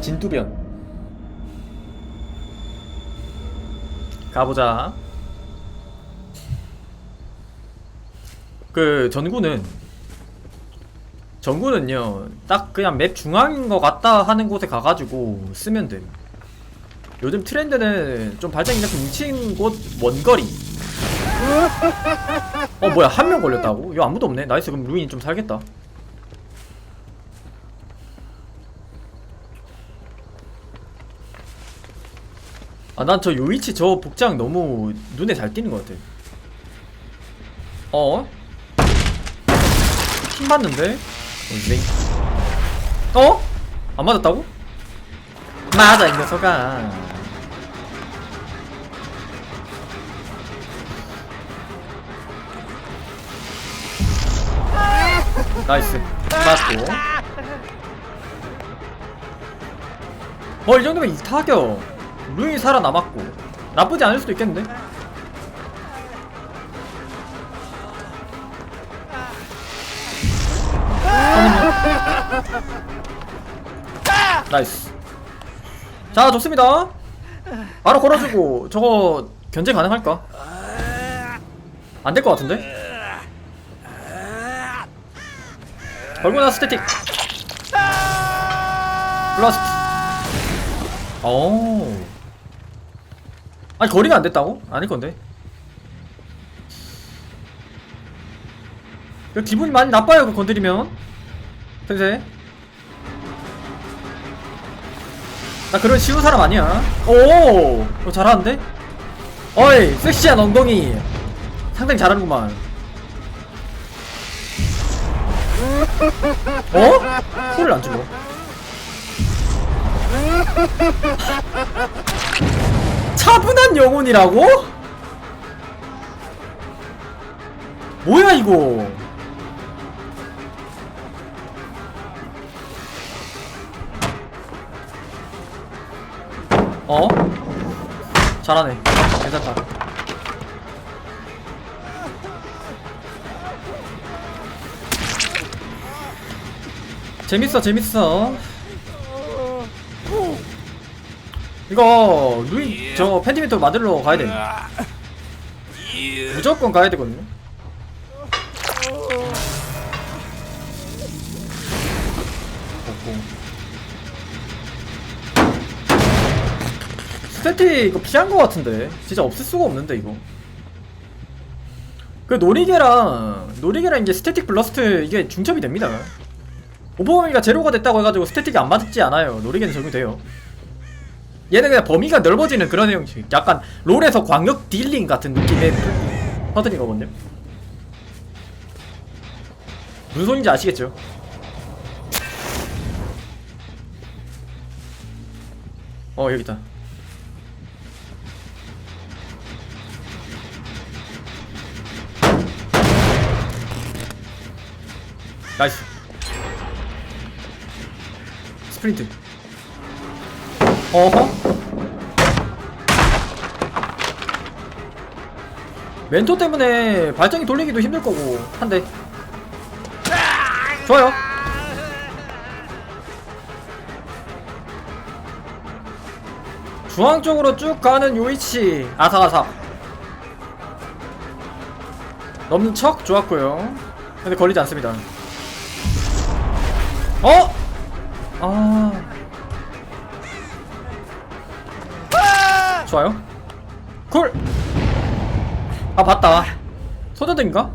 진두변. 가보자. 그 전구는 전구는요 딱 그냥 맵 중앙인 것 같다 하는 곳에 가가지고 쓰면 돼. 요즘 트렌드는 좀 발전이 좀 뭉친 곳 원거리. 어 뭐야 한 명 걸렸다고? 이거 아무도 없네. 나이스 그럼 루인이 좀 살겠다 아 난 저 요이치 저 복장 너무 눈에 잘 띄는 것 같아 어? 킹 맞는데? 어? 어? 안 맞았다고? 맞아 이 녀석아 나이스 맞고 어이 정도면 이 타격 루인이 살아남았고 나쁘지 않을 수도 있겠는데? 나이스. 자 좋습니다. 바로 걸어주고 저거 견제 가능할까? 안 될 것 같은데? 걸고나 스태틱. 플라스틱 오 아니 거리가 안 됐다고? 아닐 건데. 그 기분이 많이 나빠요 그 건드리면. 센세 나 그런 쉬운 사람 아니야. 오! 어, 잘하는데? 어이 섹시한 엉덩이. 상당히 잘하는구만. 어? 소리를 안 질러 차분한 영혼이라고? 뭐야 이거 어? 잘하네 괜찮다 재밌어 재밌어 이거 루인 저 펜티멘트 만들러 가야 돼. 무조건 가야 되거든요. 스태틱 이거 피한 거 같은데. 진짜 없을 수가 없는데 이거. 그 노리개랑 노리개랑 이제 스태틱 블러스트 이게 중첩이 됩니다. 오버범위가 제로가 됐다고 해가지고 스태틱이 안 맞지 않아요. 노리개는 적용돼요 얘는 그냥 범위가 넓어지는 그런 형식. 약간 롤에서 광역 딜링 같은 느낌의 퍼드린 거거든요 무슨 소린지 아시겠죠? 어 여기 있다. 나이스. 스프린트 어허? 멘토 때문에 발전기 돌리기도 힘들 거고 한대 좋아요. 중앙 쪽으로 쭉 가는 요이치. 아삭아삭. 넘는 척? 좋았고요. 근데 걸리지 않습니다. 어? 아 좋아요 쿨! 아 봤다 소저등인가?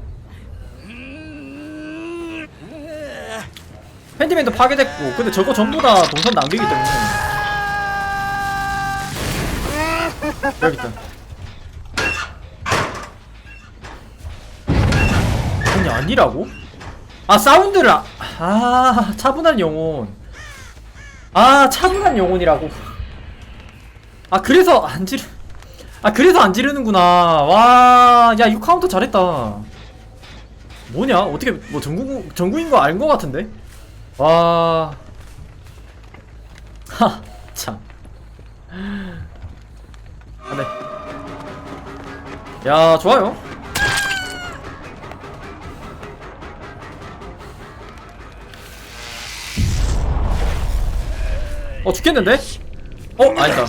팬티맨도 파괴됐고 근데 저거 전부 다 동선 낭비기 때문에 여기 있다 아니 아니라고? 아 사운드를 아, 아 차분한 영혼 아 차분한 영혼이라고 아 그래서 안 지르 아 그래서 안 지르는구나. 와야 이거 카운터 잘했다. 뭐냐? 어떻게 뭐 전구 전구인 거 알 거 같은데? 와. 하 참. 안돼 야 좋아요. 어 죽겠는데? 어 아니다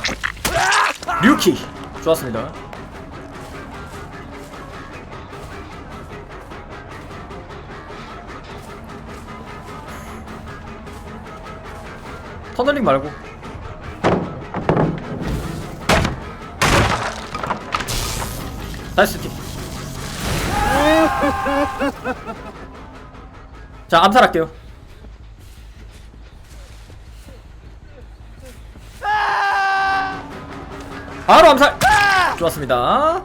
류키. 좋았습니다. 터널링 말고. 다시 스킵 자 암살할게요 바로 암살. 좋았습니다.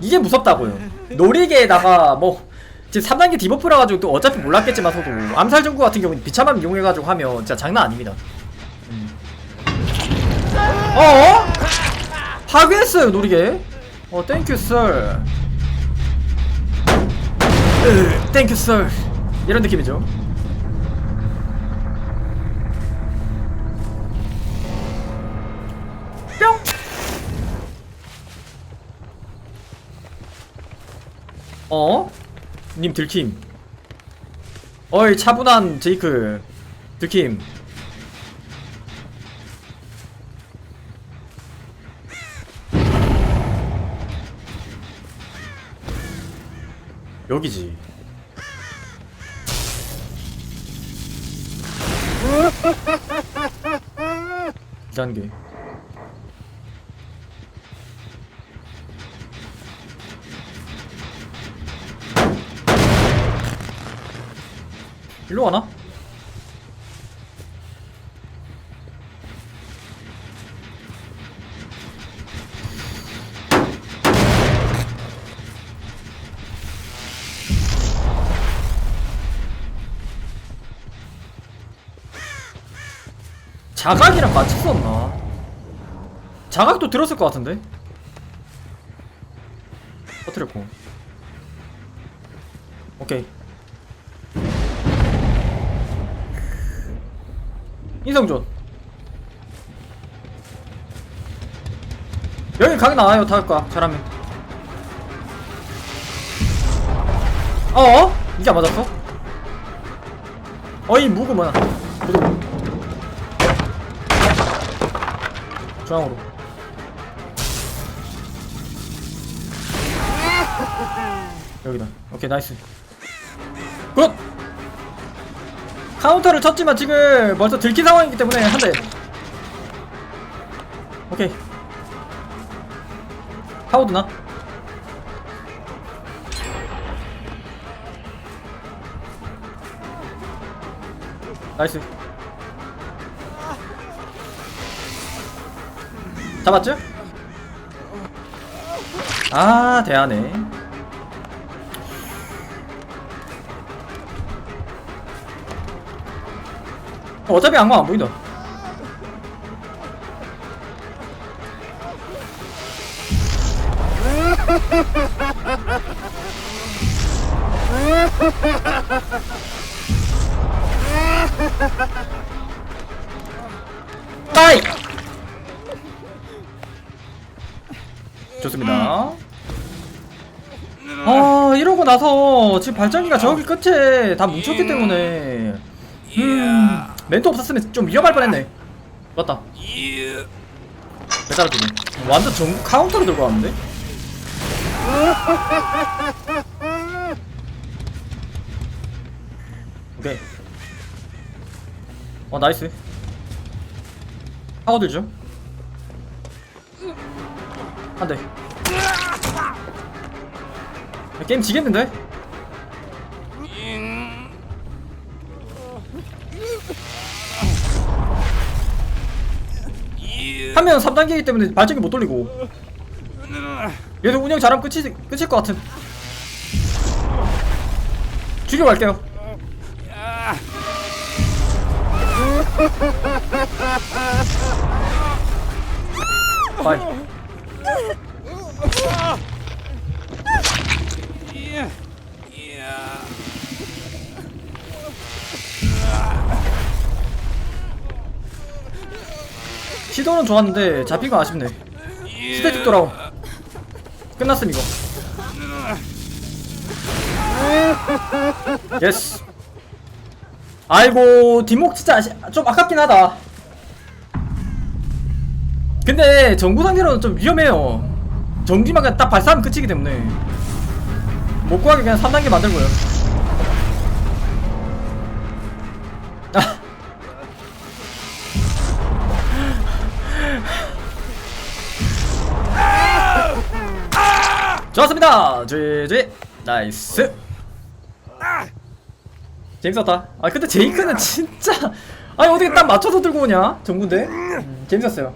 이게 무섭다고요. 놀이개에다가 뭐 지금 3단계 디버프라 가지고 또 어차피 몰랐겠지만 서도 암살 전구 같은 경우는 비참함 이용해 가지고 하면 진짜 장난 아닙니다. 음. 어? 파괴했어요 놀이개. 어 땡큐 썰 땡큐 썰 이런 느낌이죠 어? 님 들킴. 어이 차분한 제이크. 들킴. 여기지. 이 단계 일로 가나? 자각이랑 같이 썼나? 자각도 들었을 것 같은데? 터트렸고 오케이 인성존. 여기 각이 나와요 타격과. 잘하면. 어어? 이게 안 맞았어? 어이 무그 뭐야? 중앙으로. 여기다. 오케이 나이스. 굿 카운터를 쳤지만 지금 벌써 들킨 상황이기 때문에 한 대. 오케이. 파워드나? 나이스. 잡았죠? 아 대하네 어차피 악마 안 보인다. 따이! 좋습니다. 아 이러고 나서 지금 발전기가 저기 끝에 다 뭉쳤기 때문에. 음 멘트 없었으면 좀 위험할 뻔했네. 맞다. 배달을 두네. 완전 전 카운터로 들고 왔는데? 오케이. 어 나이스. 하고 들죠 안돼 게임 지겠는데? 한 명은 3단계이기 때문에 발전기 못 돌리고. 얘도 운영 잘하면 끝이, 끝일 것 같은. 죽여갈게요. 바이 시도는 좋았는데 잡힌 건 아쉽네. 스태틱 돌아옴 끝났음 이거. 예스. 아이고 뒷목 진짜 아시, 좀 아깝긴 하다. 근데 정구 상대로는 좀 위험해요. 전기만 그냥 딱 발사하면 끝이기 때문에. 못 구하게 그냥 3단계 만들고요 좋았습니다. GG 나이스. 재밌었다. 아 근데 제이크는 진짜. 아니 어떻게 딱 맞춰서 들고 오냐? 정군데? 음, 재밌었어요.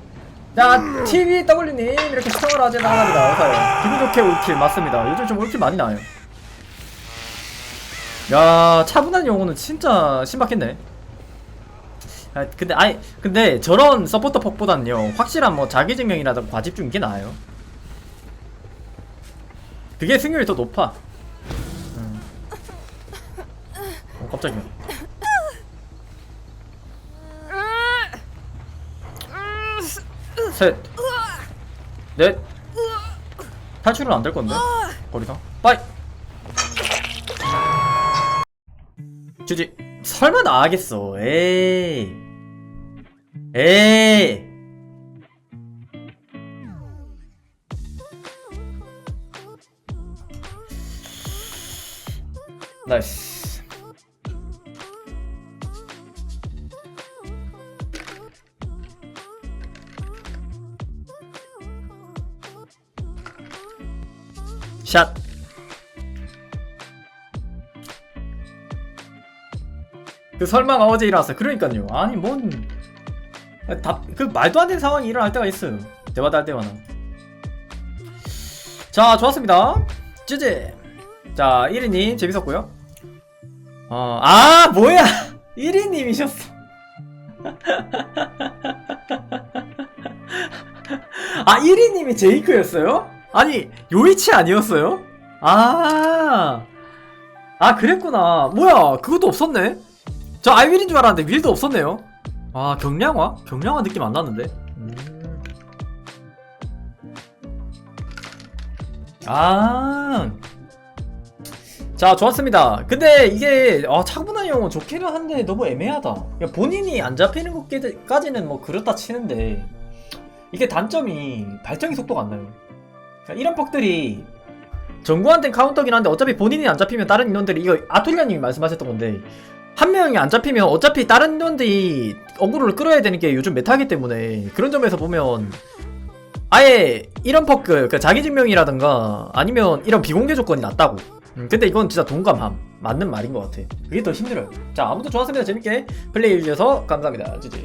자 TVW님 이렇게 시청을 하지 나갑니다. 어서요. 기분 좋게 올킬 맞습니다. 요즘 좀 올킬 많이 나요. 야 차분한 용어는 진짜 신박했네. 아 근데 아니 근데 저런 서포터 퍽보다는요 확실한 뭐 자기증명이라든가 과집중 이게 나아요 그게 승률이 더 높아 음. 어 깜짝이야 셋, 넷. 탈출은 안 될 건데. 거리가. 빠이. 주지. 설마 나가겠어. 에이. 에이. 나이스. 샷. 그 설마가 어제 일어났어. 그러니까요. 아니 뭔. 답, 그 말도 안 되는 상황이 일어날 때가 있어요. 대화도 할 때마다. 자, 좋았습니다. 쯔지. 자, 1위님 재밌었고요. 어, 아, 뭐야! 1위님이셨어. 아, 1위님이 제이크였어요? 아니, 요이치 아니었어요? 아, 아, 그랬구나. 뭐야, 그것도 없었네? 저 아이윌인 줄 알았는데 윌도 없었네요. 아, 경량화? 경량화 느낌 안 나는데? 음. 아. 자, 좋았습니다. 근데 이게, 아, 차분한 영어 좋기는 한데 너무 애매하다. 그러니까 본인이 안 잡히는 것까지는 뭐 그렇다 치는데, 이게 단점이 발정이 속도가 안 나요. 그러니까 이런 퍽들이 정구한테는 카운터긴 한데 어차피 본인이 안 잡히면 다른 인원들이 이거 아툴리아님이 말씀하셨던 건데 한 명이 안 잡히면 어차피 다른 인원들이 어그로를 끌어야 되는 게 요즘 메타기 때문에 그런 점에서 보면 아예 이런 퍼크 그러니까 자기 증명이라든가 아니면 이런 비공개 조건이 낫다고 음, 근데 이건 진짜 동감함. 맞는 말인 것 같아. 그게 더 힘들어요. 자 아무튼 좋았습니다. 재밌게 플레이 해주셔서 감사합니다. 지지